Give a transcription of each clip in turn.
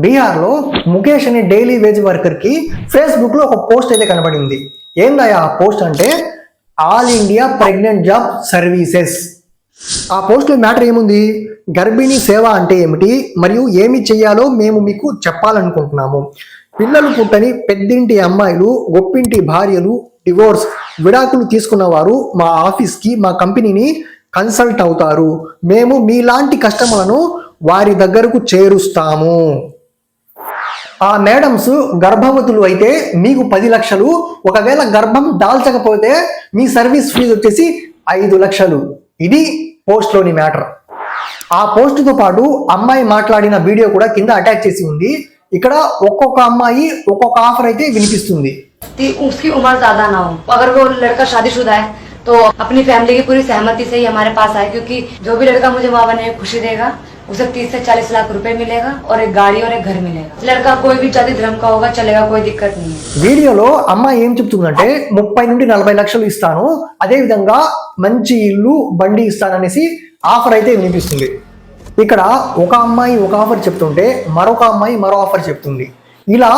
బీహార్లో ముఖేష్ అనే daily wage వర్కర్కి ఫేస్బుక్లో ఒక పోస్ట్ అయితే కనబడింది. ఏందయ్యా ఆ పోస్ట్ అంటే all India pregnant job services. ఆ పోస్ట్లో మ్యాటర్ ఏముంది? గర్భిణీ సేవ అంటే ఏమిటి? మరియు ఏమి చేయాలో మేము మీకు చెప్పాలనుకుంటున్నాము. పిల్లలు పుట్టని పెద్దింటి అమ్మాయిలు గొప్పింటి భార్యలు డివోర్స్ విడాకులు తీసుకున్న వారు మా ఆఫీస్కి మా కంపెనీని కన్సల్ట్ అవుతారు. మేము మీలాంటి కస్టమర్లను వారి దగ్గరకు చేరుస్తాము. ఆ మేడమ్స్ గర్భవతులు అయితే మీకు పది లక్షలు ఒకవేళ గర్భం దాల్చకపోతే మీ సర్వీస్ ఫీజు వచ్చేసి ఐదు లక్షలు ఇది పోస్ట్లోని మ్యాటర్ ఆ పోస్ట్తో పాటు అమ్మాయి మాట్లాడిన వీడియో కూడా కింద అటాచ్ చేసి ఉంది ఇక్కడ ఒక్కొక్క అమ్మాయి ఒక్కొక్క ఆఫర్ అయితే వినిపిస్తుంది कि उसकी उम्र ज्यादा ना हो अगर वो लड़का शादीशुदा है तो अपनी फैमिली की पूरी सहमति से ही हमारे पास आए क्योंकि जो भी लड़का मुझे वहाँ बनने में खुशी देगा उसे तीस से चालीस लाख रुपए मिलेगा और एक गाड़ी और एक घर मिलेगा लड़का कोई भी जाति धर्म का होगा चलेगा कोई दिक्कत नहीं है వీడియోలో అమ్మాయి ఏం చెప్తుందంటే ముప్పై నుండి నలభై లక్షలు ఇస్తాను అదే విధంగా మంచి ఇల్లు బండి ఇస్తాననేసి ఆఫర్ అయితే వినిపిస్తుంది ఇక్కడ ఒక అమ్మాయి ఒక ఆఫర్ చెప్తుంటే మరొక అమ్మాయి మరో ఆఫర్ చెప్తుంది ఇలా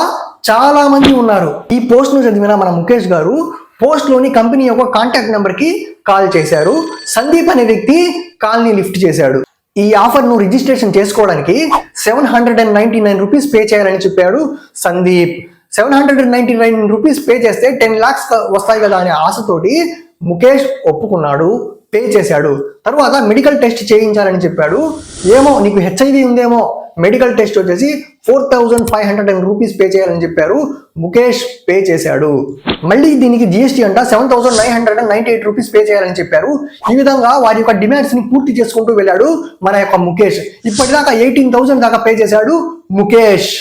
చాలా మంది ఉన్నారు ఈ పోస్ట్ ను చదివిన మన ముఖేష్ గారు పోస్ట్ లోని కంపెనీ యొక్క కాంటాక్ట్ నెంబర్ కి కాల్ చేశారు సందీప్ అనే వ్యక్తి కాల్ ని లిఫ్ట్ చేశాడు ఈ ఆఫర్ను రిజిస్ట్రేషన్ చేసుకోవడానికి seven hundred and ninety nine rupees pay చేయాలని చెప్పాడు Sandeep. Seven hundred and ninety nine rupees pay చేస్తే టెన్ లాక్స్ వస్తాయి కదా అనే ఆశతోటి ముఖేష్ ఒప్పుకున్నాడు పే చేశాడు. తర్వాత మెడికల్ టెస్ట్ చేయించాలని చెప్పాడు. ఏమో నీకు హెచ్ఐవి ఉందేమో? మెడికల్ టెస్ట్ వచ్చేసి four thousand five hundred and rupees pay చేయాలని చెప్పారు. ముఖేష్ పే చేశాడు. మళ్ళీ దీనికి జిఎస్టీ అంట seven thousand nine hundred and ninety eight rupees pay చేయాలని చెప్పారు. ఈ విధంగా వారి యొక్క డిమాండ్స్ని పూర్తి చేసుకుంటూ వెళ్ళాడు మన యొక్క ముఖేష్. ఇప్పటిదాకా ఎయిటీన్ థౌసండ్ దాకా పే చేశాడు ముఖేష్.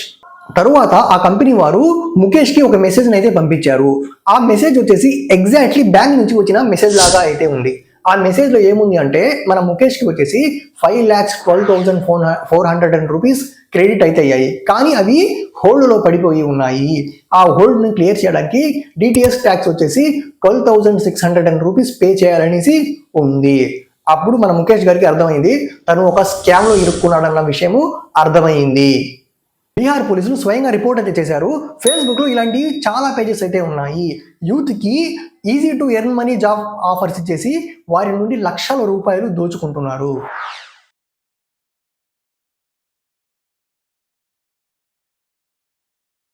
తరువాత ఆ కంపెనీ వారు ముఖేష్కి ఒక మెసేజ్ అయితే పంపించారు. ఆ మెసేజ్ వచ్చేసి ఎగ్జాక్ట్లీ బ్యాంక్ నుంచి వచ్చిన మెసేజ్ లాగా అయితే ఉంది. ఆ మెసేజ్లో ఏముంది అంటే మన ముఖేష్కి వచ్చేసి five lakhs twelve thousand four four hundred and rupees credit అయితే అయ్యాయి. కానీ అవి హోల్డ్లో పడిపోయి ఉన్నాయి. ఆ హోల్డ్ని క్లియర్ చేయడానికి డిటిఎస్ ట్యాక్స్ వచ్చేసి twelve thousand six hundred and rupees pay చేయాలనేసి ఉంది. అప్పుడు మన ముఖేష్ గారికి అర్థమైంది తను ఒక స్కామ్లో ఇరుక్కున్నాడన్న విషయము అర్థమైంది. బీహార్ పోలీసులు స్వయంగా రిపోర్ట్ అయితే చేశారు. ఫేస్బుక్లో ఇలాంటి చాలా పేజెస్ అయితే ఉన్నాయి. యూత్కి easy to earn money job offers ఇచ్చేసి వారి నుండి లక్షల రూపాయలు దోచుకుంటున్నారు.